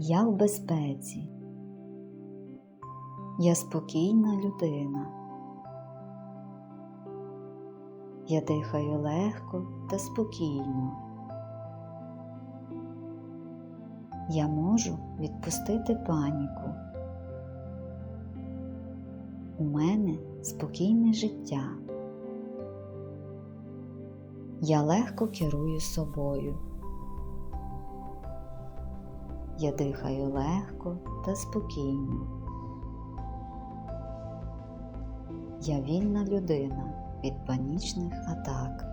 Я в безпеці. Я спокійна людина. Я дихаю легко та спокійно. Я можу відпустити паніку. У мене спокійне життя. Я легко керую собою. Я дихаю легко та спокійно. Я вільна людина від панічних атак.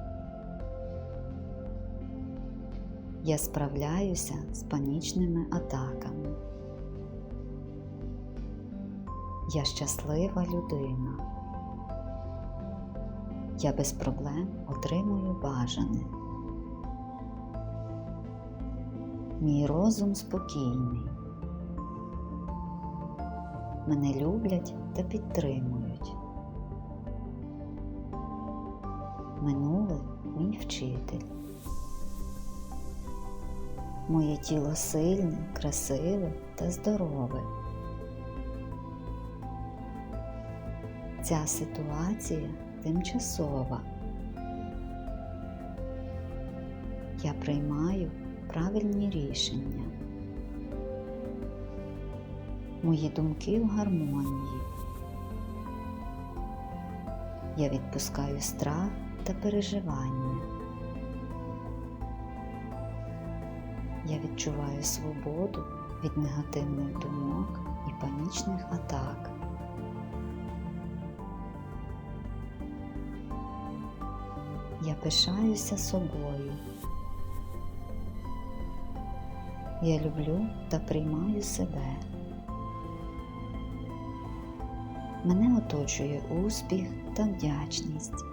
Я справляюся з панічними атаками. Я щаслива людина. Я без проблем отримую бажане. Мій розум спокійний. Мене люблять та підтримують. Минуле мій вчитель. Моє тіло сильне, красиве та здорове. Ця ситуація тимчасова. Я приймаю правильні рішення. Мої думки в гармонії. Я відпускаю страх та переживання. Я відчуваю свободу від негативних думок і панічних атак. Я пишаюся собою. Я люблю та приймаю себе. Мене оточує успіх та вдячність.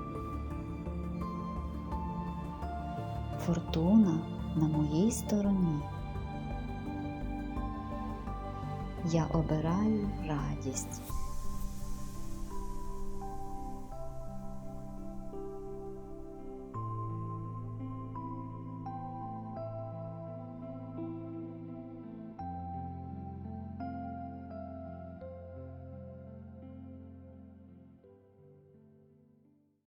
Фортуна на моїй стороні. Я обираю радість.